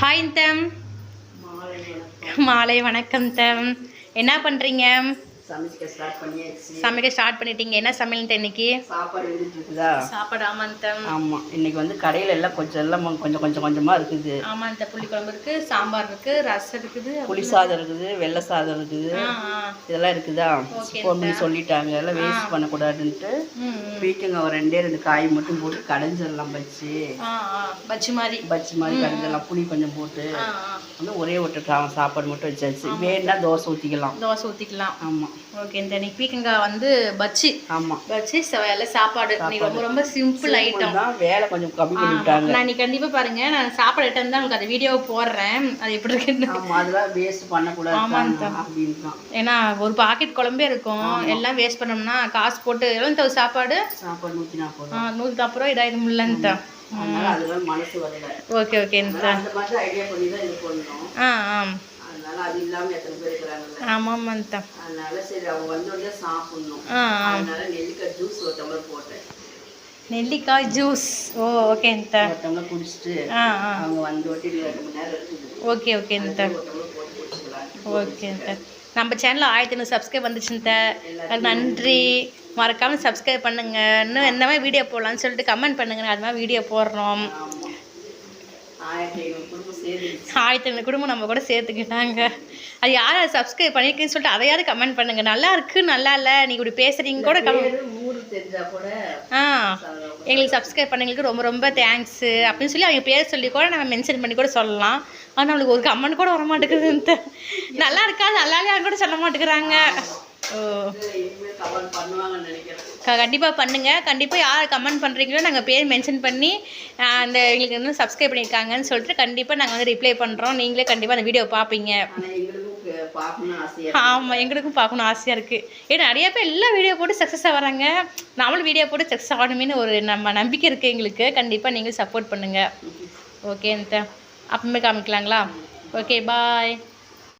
Hi தம் மாலை வணக்கம். மாலை வணக்கம் தம் என்ன பண்ணுறீங்க சமைக்க ஸ்டார்ட் பண்ணியாச்சு. சமைக்க ஸ்டார்ட் பண்ணிட்டீங்க. என்ன சமையல் இன்னைக்கு? சாப்பாடு இருக்குதா சாப்பாடு ஆமாம் ஆமாம் இன்னைக்கு வந்து கடையில எல்லாம் கொஞ்சம் எல்லாம் கொஞ்சம் கொஞ்சம் கொஞ்சமாக இருக்குது. ஆமாம் இந்த புளி குழம்பு இருக்குது சாம்பார் இருக்குது ரசம் இருக்குது. புளி சாதம் இருக்குது வெள்ளை சாதம் இருக்குது. இதெல்லாம் இருக்குதா? பண்ணி சொல்லிட்டாங்க. எல்லாம் வேஸ்ட் பண்ணக்கூடாதுன்ட்டு. பீக்கங்க ஒரு ரெண்டே ரெண்டு காய் மட்டும் போட்டு கடைஞ்சிடலாம் பச்சி பஜ்ஜி மாதிரி. பச்சி மாதிரி கடைஞ்சிடலாம். புளி கொஞ்சம் போட்டு. வந்து ஒரே ஒரு சாப்பாடு மட்டும் வச்சாச்சு. வேணா தோசை ஊற்றிக்கலாம் தோசை ஊற்றிக்கலாம் ஆமாம் ஓகே இந்த இன்னைக்கு பீக்கங்காய் வந்து பஜ்ஜி. ஆமாம் பஜ்ஜி சவையால சாப்பாடு. இன்னைக்கு ரொம்ப ரொம்ப சிம்பிள் ஐட்டம் தான் வேலை கொஞ்சம் கம்மி பண்ணி விட்டாங்க. நான் இன்னைக்கு கண்டிப்பாக பாருங்க நான் சாப்பாடு ஐட்டம் தான் உங்களுக்கு அந்த வீடியோ போடுறேன். அது எப்படி இருக்குன்னு. ஆமா அதெல்லாம் வேஸ்ட் பண்ணக்கூடாது அப்படின்னு தான் ஏன்னா ஒரு பாக்கெட் குழம்பே இருக்கும். எல்லாம் வேஸ்ட் பண்ணோம்னா காசு போட்டு எவ்வளோ தவிர சாப்பாடு. சாப்பாடு நூற்றி நாற்பது ஆ, நூற்றி நாற்பது ரூபா இதாயிரம் இல்லைன்னு அதனால அதெல்லாம் மனசு வரல. ஓகே ஓகே அந்த மாதிரி ஐடியா பண்ணி தான் இது பண்ணோம். ஆ ஆ அதனால அது இல்லாம எத்தனை பேர் இருக்கிறாங்கல்ல? ஆமாம் ஆமாம் அதனால சரி அவங்க வந்தோடனே சாப்பிடணும். ஆ அதனால நெல்லிக்காய் ஜூஸ் ஒரு டம்ளர் போட்டேன். நெல்லிக்காய் ஜூஸ் ஓ ஓகே ஒரு டம்ளர் குடிச்சிட்டு அவங்க வந்தோட்டி ரெண்டு மணி நேரம் இருக்குது ஓகே ஓகே குடிச்சுக்கலாம் ஓகே நம்ம சேனலில் ஆயிரத்தி ஐநூறு சப்ஸ்கிரைப் வந்துச்சுங்க நன்றி. மறக்காமல் சப்ஸ்கிரைப் பண்ணுங்க. இன்னும் மாதிரி வீடியோ போடலாம்னு சொல்லிட்டு கமெண்ட் பண்ணுங்க. அது மாதிரி வீடியோ போடுறோம். ஆயிரத்தி ஐநூறு குடும்பம் நம்ம கூட சேர்த்துக்கிட்டாங்க. அது யார் யார் சப்ஸ்கிரைப் பண்ணியிருக்கேன்னு சொல்லிட்டு அதையாவது கமெண்ட் பண்ணுங்க? நல்லா இருக்கு நல்லா இல்லை. நீங்கள் இப்படி பேசுறீங்க கூட ஆ. எங்களுக்கு சப்ஸ்கிரைப் பண்ணவங்களுக்கு ரொம்ப ரொம்ப தேங்க்ஸு அப்படின்னு சொல்லி அவங்க பேர் சொல்லி கூட நம்ம மென்ஷன் பண்ணி கூட சொல்லலாம். ஆனால் நம்மளுக்கு ஒரு கமெண்ட் கூட வர மாட்டேங்குது நல்லா இருக்கா? நல்லா கூட சொல்ல மாட்டேங்கிறாங்க. ஓ. கண்டிப்பாக பண்ணுங்கள் கண்டிப்பாக யார் கமெண்ட் பண்ணுறீங்களோ நாங்கள் பேர் மென்ஷன் பண்ணி அந்த எங்களுக்கு வந்து சப்ஸ்கிரைப் பண்ணியிருக்காங்கன்னு சொல்லிட்டு கண்டிப்பாக நாங்கள் வந்து ரிப்ளை பண்ணுறோம் நீங்களே கண்டிப்பாக அந்த வீடியோ பார்ப்பீங்க ஆமாம் எங்களுக்கும் பார்க்கணும் ஆசையாக இருக்குது ஏன்னா நிறைய பேர் எல்லா வீடியோ போட்டு சக்ஸஸ் ஆகிறாங்க நம்மளும் வீடியோ போட்டு சக்ஸஸ் ஆகணுமேனு ஒரு நம்ம நம்பிக்கை இருக்குது எங்களுக்கு. கண்டிப்பாக நீங்கள் சப்போர்ட் பண்ணுங்கள் ஓகே அப்புறமே காமிக்கலாங்களா? Okay bye